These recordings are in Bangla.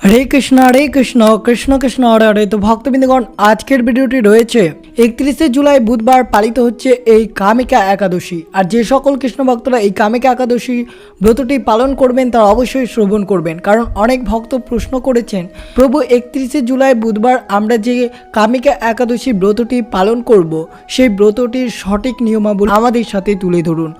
হরে কৃষ্ণ হরে কৃষ্ণ কৃষ্ণ কৃষ্ণ, হরে হরে। তো ভক্তবৃন্দগণ, আজকের ভিডিওটি রয়েছে একত্রিশে জুলাই বুধবার পালিত হচ্ছে এই কামিকা একাদশী। আর যে সকল কৃষ্ণ ভক্তরা এই কামিকা একাদশী ব্রতটি পালন করবেন, তারা অবশ্যই শ্রবণ করবেন। কারণ অনেক ভক্ত প্রশ্ন করেছেন, প্রভু, একত্রিশে জুলাই বুধবার আমরা যে কামিকা একাদশী ব্রতটি পালন করব, সেই ব্রতটির সঠিক নিয়মাবলী আমাদের সাথে তুলে ধরুন।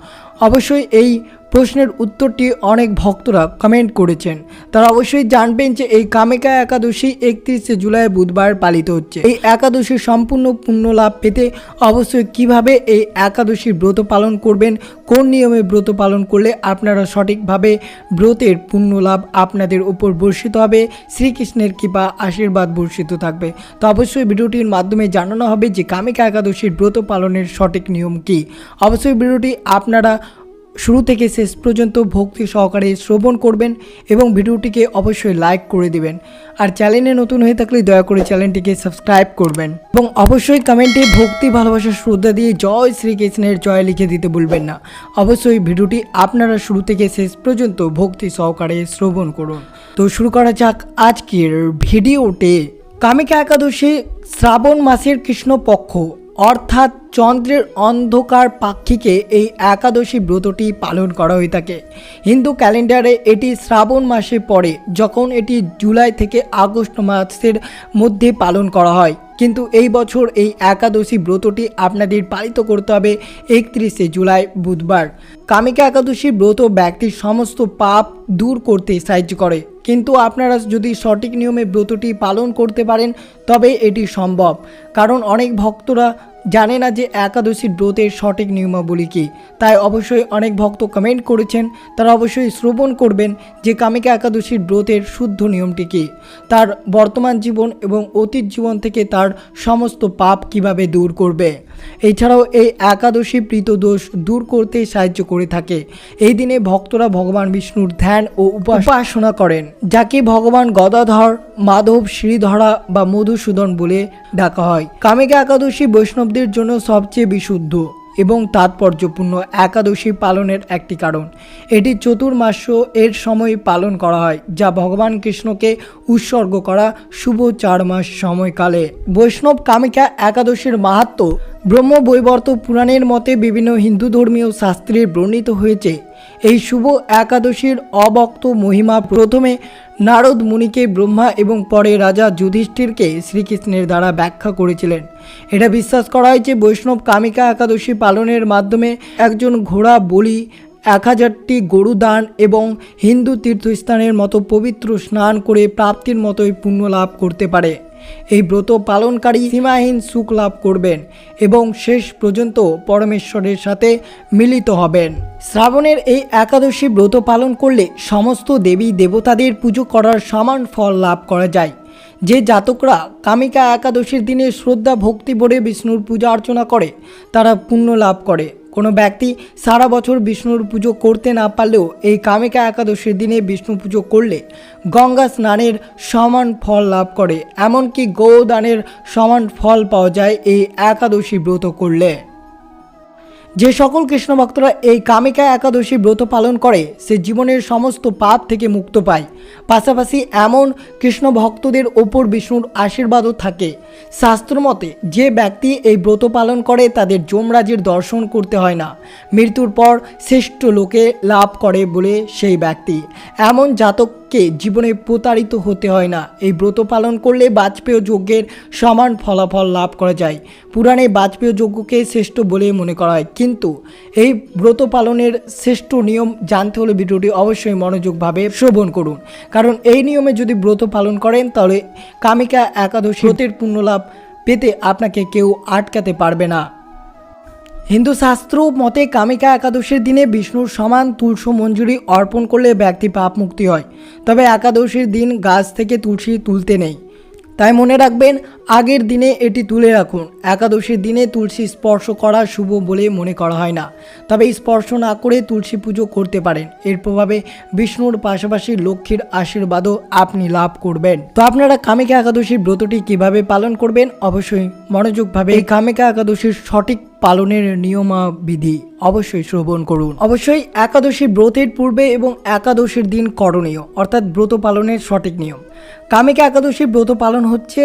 অবশ্যই এই প্রশ্নের উত্তরটি অনেক ভক্তরা কমেন্ট করেছেন। তারা অবশ্যই জানবেন যে এই কামেকা একাদশী একত্রিশে জুলাই বুধবার পালিত হচ্ছে। এই একাদশীর সম্পূর্ণ পুণ্য লাভ পেতে অবশ্যই কীভাবে এই একাদশীর ব্রত পালন করবেন, কোন নিয়মে ব্রত পালন করলে আপনারা সঠিকভাবে ব্রতের পুণ্য লাভ আপনাদের উপর বর্ষিত হবে, শ্রীকৃষ্ণের কৃপা আশীর্বাদ বর্ষিত থাকবে। তো অবশ্যই ভিডিওটির মাধ্যমে জানানো হবে যে কামিকা একাদশীর ব্রত পালনের সঠিক নিয়ম কী। অবশ্যই ভিডিওটি আপনারা শুরু থেকে শেষ পর্যন্ত ভক্তি সহকারে শ্রবণ করবেন এবং ভিডিওটিকে অবশ্যই লাইক করে দিবেন। আর চ্যানেলে নতুন হয়ে থাকলে দয়া করে চ্যানেলটিকে সাবস্ক্রাইব করবেন। এবং অবশ্যই কমেন্টে ভক্তি, ভালোবাসা, শ্রদ্ধা দিয়ে জয় শ্রীকৃষ্ণের জয় লিখে দিতে ভুলবেন না। অবশ্যই ভিডিওটি আপনারা শুরু থেকে শেষ পর্যন্ত ভক্তি সহকারে শ্রবণ করুন। তো শুরু করা যাক আজকের ভিডিওতে। কামিকা একাদশী শ্রাবণ মাসের কৃষ্ণপক্ষ। অর্থাৎ চন্দ্রের অন্ধকার পাক্ষিকে এই একাদশী ব্রতটি পালন করা হয়ে থাকে। হিন্দু ক্যালেন্ডারে এটি শ্রাবণ মাসে পড়ে, যখন এটি জুলাই থেকে আগস্ট মাসের মধ্যে পালন করা হয়। কিন্তু এই বছর এই একাদশী ব্রতটি আপনাদের পালিত করতে হবে একত্রিশে জুলাই, বুধবার। কামিকা একাদশী ব্রত ব্যক্তির সমস্ত পাপ দূর করতে সাহায্য করে। কিন্তু আপনারা যদি সঠিক নিয়মে ব্রতটি পালন করতে পারেন, তবে এটি সম্ভব। কারণ অনেক ভক্তরা জানে না যে একাদশীর ব্রতের সঠিক নিয়মাবলী কী। তাই অবশ্যই অনেক ভক্ত কমেন্ট করেছেন, তারা অবশ্যই শ্রবণ করবেন যে কামিকা একাদশীর ব্রতের শুদ্ধ নিয়মটি কী। তার বর্তমান জীবন এবং অতীত জীবন থেকে তার সমস্ত পাপ কীভাবে দূর করবে। এছাড়াও এই একাদশী প্রীত দোষ দূর করতে সাহায্য করে থাকে। এই দিনে ভক্তরা ভগবান বিষ্ণুর ধ্যান ও উপাসনা করেন, যাকে ভগবান গদাধর, মাধব, শ্রীধরা বা মধুসূদন বলে ডাকা হয়। কামিকা একাদশী বৈষ্ণবদের জন্য সবচেয়ে বিশুদ্ধ। এবং তাৎপর্যপূর্ণ একাদশী পালনের একটি কারণ। এটি চতুর্মাস এর সময় পালন করা হয়, যা ভগবান কৃষ্ণকে উৎসর্গ করা শুভ চার মাস সময়কালে। বৈষ্ণব কামিকা একাদশীর মাহাত্ম ব্রহ্ম বৈবর্ত পুরাণের মতে বিভিন্ন হিন্দু ধর্মীয় শাস্ত্রে বর্ণিত হয়েছে এই শুভ একাদশীর অবক্ত মহিমা প্রথমে নারদ মুনিকে ব্রহ্মা এবং পরে রাজা যুধিষ্ঠিরকে শ্রীকৃষ্ণের দ্বারা ব্যাখ্যা করেছিলেন। এটা বিশ্বাস করা হয় যে বৈষ্ণব কামিকা একাদশী পালনের মাধ্যমে একজন ঘোড়া, বলি, এক হাজারটি গরু দান এবং হিন্দু তীর্থস্থানের মতো পবিত্র স্নান করে প্রাপ্তির মতোই পুণ্য লাভ করতে পারে। এই ব্রত পালনকারী সীমাহীন সুখ লাভ করবেন এবং শেষ পর্যন্ত পরমেশ্বরের সাথে মিলিত হবেন। শ্রাবণের এই একাদশী ব্রত পালন করলে সমস্ত দেবী দেবতাদের পুজো করার সমান ফল লাভ করা যায়। যে জাতকরা কামিকা একাদশীর দিনে শ্রদ্ধা ভক্তি ভরে বিষ্ণুর পূজা অর্চনা করে, তারা পুণ্য লাভ করে। কোনো ব্যক্তি সারা বছর বিষ্ণুর পুজো করতে না পারলেও এই কামিকা একাদশীর দিনে বিষ্ণু পুজো করলে গঙ্গা স্নানের সমান ফল লাভ করে। এমনকি গোদানের সমান ফল পাওয়া যায় এই একাদশী ব্রত করলে। যে সকল কৃষ্ণ ভক্তরা এই কামিকা একাদশী ব্রত পালন করে, সে জীবনের সমস্ত পাপ থেকে মুক্ত পায়। পাশাপাশি এমন কৃষ্ণ ভক্তদের ওপর বিষ্ণুর আশীর্বাদও থাকে। শাস্ত্রমতে যে ব্যক্তি এই ব্রত পালন করে, তাদের যমরাজের দর্শন করতে হয় না। মৃত্যুর পর শ্রেষ্ঠ লোকে লাভ করে বলে সেই ব্যক্তি। এমন জাতককে জীবনে প্রতারিত হতে হয় না। এই ব্রত পালন করলে বাজপেয় যজ্ঞের সমান ফলাফল লাভ করা যায়। পুরাণে বাজপেয় যজ্ঞকে শ্রেষ্ঠ বলে মনে করা হয়। কিন্তু এই ব্রত পালনের শ্রেষ্ঠ নিয়ম জানতে হলে ভিডিওটি অবশ্যই মনোযোগভাবে শ্রবণ করুন। কারণ এই নিয়মে যদি ব্রত পালন করেন, তাহলে কামিকা একাদশী ব্রতের পুণ্যলাভ পেতে আপনাকে কেউ আটকাতে পারবে না। হিন্দু শাস্ত্র মতে কামিকা একাদশীর দিনে বিষ্ণুর সমান তুলসী মঞ্জুরি অর্পণ করলে ব্যক্তি পাপ মুক্তি হয়। তবে একাদশীর দিন গাছ থেকে তুলসী তুলতে নেই। তাই মনে রাখবেন, আগের দিনে এটি তুলে রাখুন। একাদশীর দিনে তুলসী স্পর্শ করা শুভ বলে মনে করা হয় না। তবে স্পর্শ না করে তুলসী পুজো করতে পারেন। এর প্রভাবে বিষ্ণুর পাশাপাশি লক্ষ্মীর আশীর্বাদও আপনি লাভ করবেন। তো আপনারা কামিকা একাদশীর ব্রতটি কীভাবে পালন করবেন? অবশ্যই মনোযোগভাবে এই কামিকা একাদশীর সঠিক পালনের নিয়মাবিধি অবশ্যই শ্রবণ করুন। অবশ্যই একাদশী ব্রতের পূর্বে এবং একাদশীর দিন করণীয়, অর্থাৎ ব্রত পালনের সঠিক নিয়ম। কামিকা একাদশীর ব্রত পালন হচ্ছে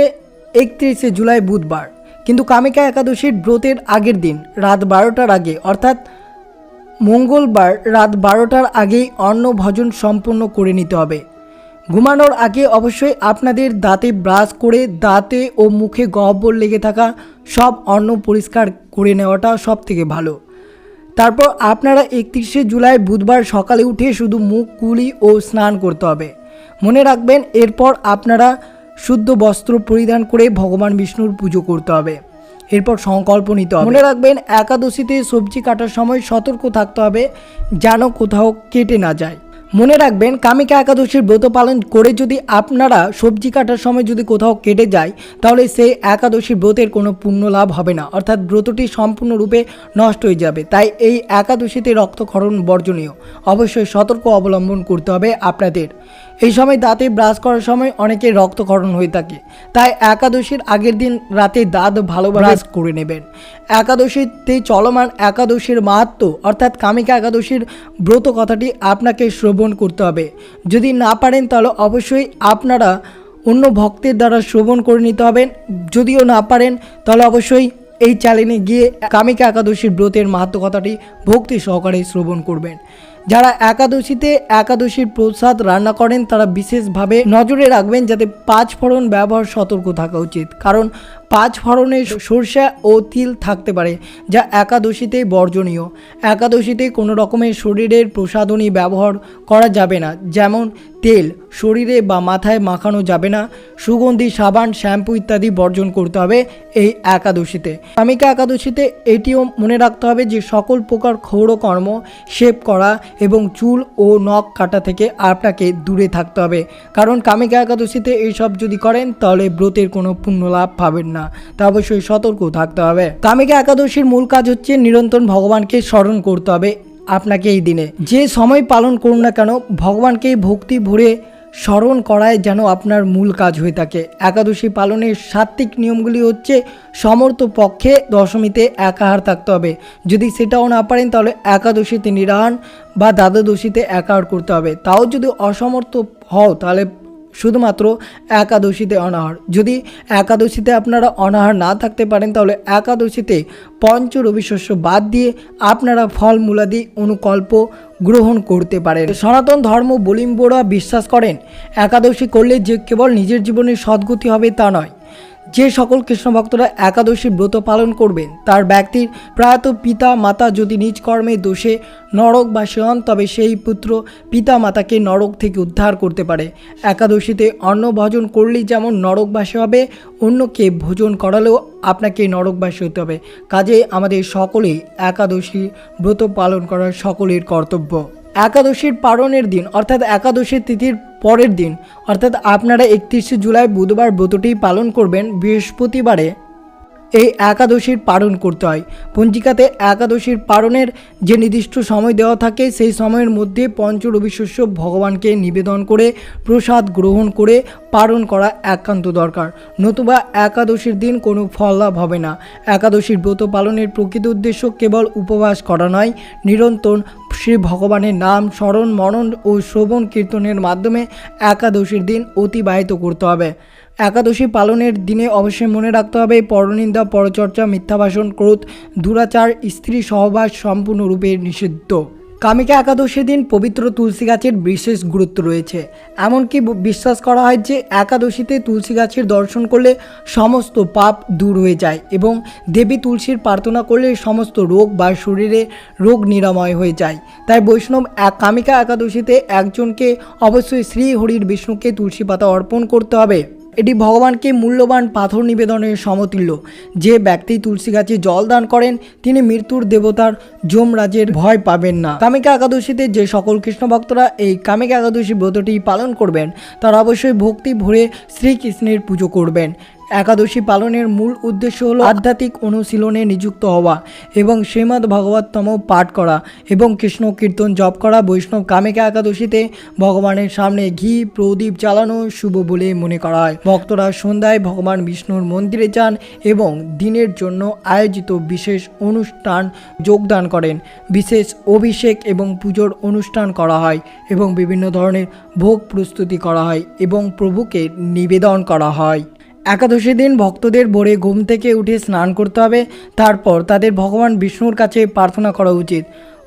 একত্রিশে জুলাই বুধবার। কিন্তু কামিকা একাদশীর ব্রতের আগের দিন, রাত বারোটার আগে, অর্থাৎ মঙ্গলবার রাত বারোটার আগেই অন্ন ভজন করে নিতে হবে। ঘুমানোর আগে অবশ্যই আপনাদের দাঁতে ব্রাশ করে দাঁতে ও মুখে গহ্বর লেগে থাকা সব অন্ন পরিষ্কার করে নেওয়াটা সব থেকে ভালো। তারপর আপনারা একত্রিশে জুলাই বুধবার সকালে উঠে শুধু মুখ, কুলি ও স্নান করতে হবে। মনে রাখবেন, এরপর আপনারা শুদ্ধ বস্ত্র পরিধান করে ভগবান বিষ্ণুর পুজো করতে হবে। এরপর সংকল্প নিতে হবে। মনে রাখবেন, একাদশীতে সবজি কাটার সময় সতর্ক থাকতে হবে, যেন কোথাও কেটে না যায়। মনে রাখবেন, কামিকা একাদশীর ব্রত পালন করে যদি আপনারা সবজি কাটার সময় যদি কোথাও কেটে যায়, তাহলে সেই একাদশীর ব্রতের কোনো পুণ্য লাভ হবে না। অর্থাৎ ব্রতটি সম্পূর্ণরূপে নষ্ট হয়ে যাবে। তাই এই একাদশীতে রক্তক্ষরণ বর্জনীয়। অবশ্যই সতর্ক অবলম্বন করতে হবে আপনাদের। এই সময় দাঁতে ব্রাশ করার সময় অনেকের রক্তক্ষরণ হয়ে থাকে। তাই একাদশীর আগের দিন রাতে দাঁত ভালো ব্রাশ করে নেবেন। একাদশীতে চলমান একাদশীর মাহাত্ম অর্থাৎ কামিকা একাদশীর ব্রত কথাটি আপনাকে শ্রবণ করতে হবে। যদি না পারেন তাহলে অবশ্যই আপনারা অন্য ভক্তের দ্বারা শ্রবণ করে নিতে হবেন। যদিও না পারেন তাহলে অবশ্যই এই চ্যানেলে গিয়ে কামিকা একাদশীর ব্রতের মাহাত্ম কথাটি ভক্তি সহকারে শ্রবণ করবেন। যারা একাদশীতে একাদশীর প্রসাদ রান্না করেন, তারা বিশেষভাবে নজরে রাখবেন যাতে পাঁচ ফোড়ন ব্যবহার সতর্ক থাকা উচিত। কারণ পাঁচ ফোড়নে সরষা ও তিল থাকতে পারে, যা একাদশীতে বর্জনীয়। একাদশীতে কোনো রকমের শরীরের প্রসাধনী ব্যবহার করা যাবে না, যেমন তেল। শরীরে বা মাথায় মাখানো যাবে না। সুগন্ধি, সাবান, শ্যাম্পু ইত্যাদি বর্জন করতে হবে এই একাদশীতে। কামিকা একাদশীতে এটিও মনে রাখতে হবে যে সকল প্রকার ক্ষৌরকর্ম শেপ করা এবং চুল ও নখ কাটা থেকে আপনাকে দূরে থাকতে হবে। কারণ কামিকা একাদশীতে এইসব যদি করেন, তাহলে ব্রতের কোনো পুণ্য লাভ পাবেন না। তা অবশ্যই সতর্ক থাকতে হবে। কামিকা একাদশীর মূল কাজ হচ্ছে নিরন্তর ভগবানকে স্মরণ করতে হবে আপনাকে এই দিনে। যে সময় পালন করুন না কেন, ভগবানকে ভক্তি ভরে স্মরণ করায় যেন আপনার মূল কাজ হয়ে থাকে। একাদশী পালনের সাত্ত্বিক নিয়মগুলি হচ্ছে, সমর্থ পক্ষে দশমীতে একাহার থাকতে হবে। যদি সেটাও না পারেন, তাহলে একাদশীতে নিরাহান বা দ্বাদশীতে একাহার করতে হবে। তাও যদি অসমর্থ হও, তাহলে শুধুমাত্র একাদশীতে অনাহার। যদি একাদশীতে আপনারা অনাহার না থাকতে পারেন, তাহলে একাদশীতে পঞ্চ রবিশস্য বাদ দিয়ে আপনারা ফলমূলাদি অনুকল্প গ্রহণ করতে পারেন। সনাতন ধর্ম বলিম্বরা বিশ্বাস করেন, একাদশী করলে যে কেবল নিজের জীবনে সদ্গতি হবে তা নয় যে সকল কৃষ্ণ ভক্তরা একাদশী ব্রত পালন করবেন, তার ব্যক্তির প্রায়ত পিতা মাতা যদি নিজ কর্মে দোষে নরকবাসী হন তবে সেই পুত্র পিতা মাতাকে নরক থেকে উদ্ধার করতে পারে। একাদশীতে অন্ন ভোজন করলেই যেমন নরকবাসী হবে, অন্যকে ভোজন করালেও আপনাকে নরকবাসী হতে হবে। কাজে আমাদের সকলেই একাদশী ব্রত পালন করা সকলের কর্তব্য। একাদশীর পালনের দিন, অর্থাৎ একাদশীর তিথির পরের দিন অর্থাৎ আপনারা একত্রিশে জুলাই বুধবার ব্রতটি পালন করবেন বৃহস্পতিবারে। এই একাদশীর পালন করতে হয়। পঞ্জিকাতে একাদশীর পালনের যে নির্দিষ্ট সময় দেওয়া থাকে, সেই সময়ের মধ্যে পঞ্চ রবিশস্য ভগবানকে নিবেদন করে, প্রসাদ গ্রহণ করে পালন করা একান্ত দরকার। নতুবা একাদশীর দিন কোনো ফল লাভ হবে না। একাদশীর ব্রত পালনের প্রকৃত উদ্দেশ্য কেবল উপবাস করা নয়, নিরন্তর শ্রী ভগবানের নাম স্মরণ, মনন ও শ্রবণ কীর্তনের মাধ্যমে একাদশীর দিন অতিবাহিত করতে হবে। একাদশী পালনের দিনে অবশ্যই মনে রাখতে হবে, পরনিন্দা, পরচর্চা মিথ্যা ভাষণ ক্রোধ দুরাচার স্ত্রী সহবাস সম্পূর্ণরূপে নিষিদ্ধ। কামিকা একাদশী দিন পবিত্র তুলসী গাছের বিশেষ গুরুত্ব রয়েছে। এমনকি বিশ্বাস করা হয় যে একাদশীতে তুলসী গাছের দর্শন করলে সমস্ত পাপ দূর হয়ে যায় এবং দেবী তুলসীর প্রার্থনা করলে সমস্ত রোগ বা শরীরে রোগ নিরাময় হয়ে যায়। তাই বৈষ্ণব এক কামিকা একাদশীতে একজনকে অবশ্যই শ্রী হরির বিষ্ণুকে তুলসী পাতা অর্পণ করতে হবে। এটি ভগবানকে মূল্যবান পাথর নিবেদনের সমতুল্য। যে ব্যক্তি তুলসী গাছে জল দান করেন, তিনি মৃত্যুর দেবতার যমরাজের ভয় পাবেন না। কামিকা একাদশীতে যে সকল কৃষ্ণ ভক্তরা এই কামিকা একাদশী ব্রতটি পালন করবেন, তারা অবশ্যই ভক্তি ভরে শ্রীকৃষ্ণের পুজো করবেন। একাদশী পালনের মূল উদ্দেশ্য হলো আধ্যাত্মিক অনুশীলনে নিযুক্ত হওয়া এবং শ্রীমদ্ ভাগবততম পাঠ করা এবং কৃষ্ণ কীর্তন জপ করা। বৈষ্ণব কামেকা একাদশীতে ভগবানের সামনে ঘি, প্রদীপ জ্বালানো শুভ বলে মনে করা হয়। ভক্তরা সন্ধ্যায় ভগবান বিষ্ণুর মন্দিরে যান এবং দিনের জন্য আয়োজিত বিশেষ অনুষ্ঠান যোগদান করেন। বিশেষ অভিষেক এবং পুজোর অনুষ্ঠান করা হয় এবং বিভিন্ন ধরনের ভোগ প্রস্তুতি করা হয় এবং প্রভুকে নিবেদন করা হয়। একাদশী দিন ভক্তদের ভোরে ঘুম থেকে উঠে স্নান করতে হবে। তারপর তাদের ভগবান বিষ্ণুর কাছে প্রার্থনা করা উচিত।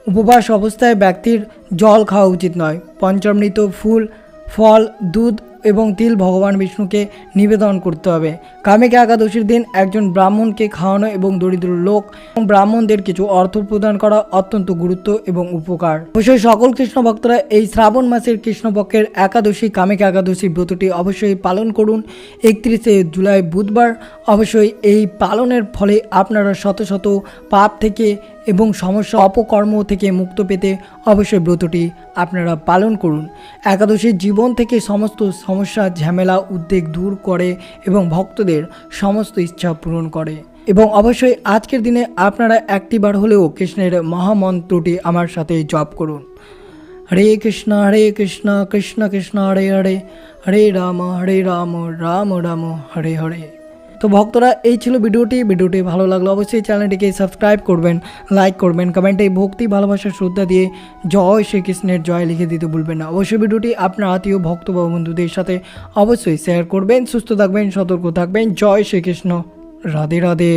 উপবাস অবস্থায় ব্যক্তির জল খাওয়া উচিত নয়। পঞ্চমৃত, ফুল, ফল, দুধ এবং তিল ভগবান বিষ্ণুকে নিবেদন করতে হবে। কামিকা একাদশীর দিন একজন ব্রাহ্মণকে খাওয়ানো এবং দরিদ্র লোক এবং ব্রাহ্মণদের কিছু অর্থ প্রদান করা অত্যন্ত গুরুত্ব এবং উপকার। অবশ্যই সকল কৃষ্ণ ভক্তরা এই শ্রাবণ মাসের কৃষ্ণপক্ষের একাদশী, কামিকা একাদশী ব্রতটি অবশ্যই পালন করুন। একত্রিশে জুলাই বুধবার অবশ্যই এই পালনের ফলে আপনারা শত শত পাপ থেকে এবং সমস্যা অপকর্ম থেকে মুক্ত পেতে অবশ্যই ব্রতটি আপনারা পালন করুন। একাদশীর জীবন থেকে সমস্ত সমস্যা, ঝামেলা, উদ্বেগ দূর করে এবং ভক্তদের সমস্ত ইচ্ছা পূরণ করে। এবং অবশ্যই আজকের দিনে আপনারা একটিবার হলেও কৃষ্ণের মহামন্ত্রটি আমার সাথে জপ করুন। হরে কৃষ্ণ হরে কৃষ্ণ কৃষ্ণ কৃষ্ণ, হরে হরে। হরে রাম হরে রাম রাম রাম, হরে হরে। তো ভক্তরা, এই ছিল ভিডিওটি। ভিডিওটি ভালো লাগল অবশ্যই চ্যানেলটিকে সাবস্ক্রাইব করবেন, লাইক করবেন, কমেন্টে ভক্তি, ভালোবাসা, শ্রদ্ধা দিয়ে জয় শ্রীকৃষ্ণের জয় লিখে দিতে ভুলবেন না। অবশ্যই ভিডিওটি আপনার আত্মীয়, ভক্ত বা বন্ধুদের সাথে অবশ্যই শেয়ার করবেন। সুস্থ থাকবেন, সতর্ক থাকবেন। জয় শ্রীকৃষ্ণ। রাধে রাধে।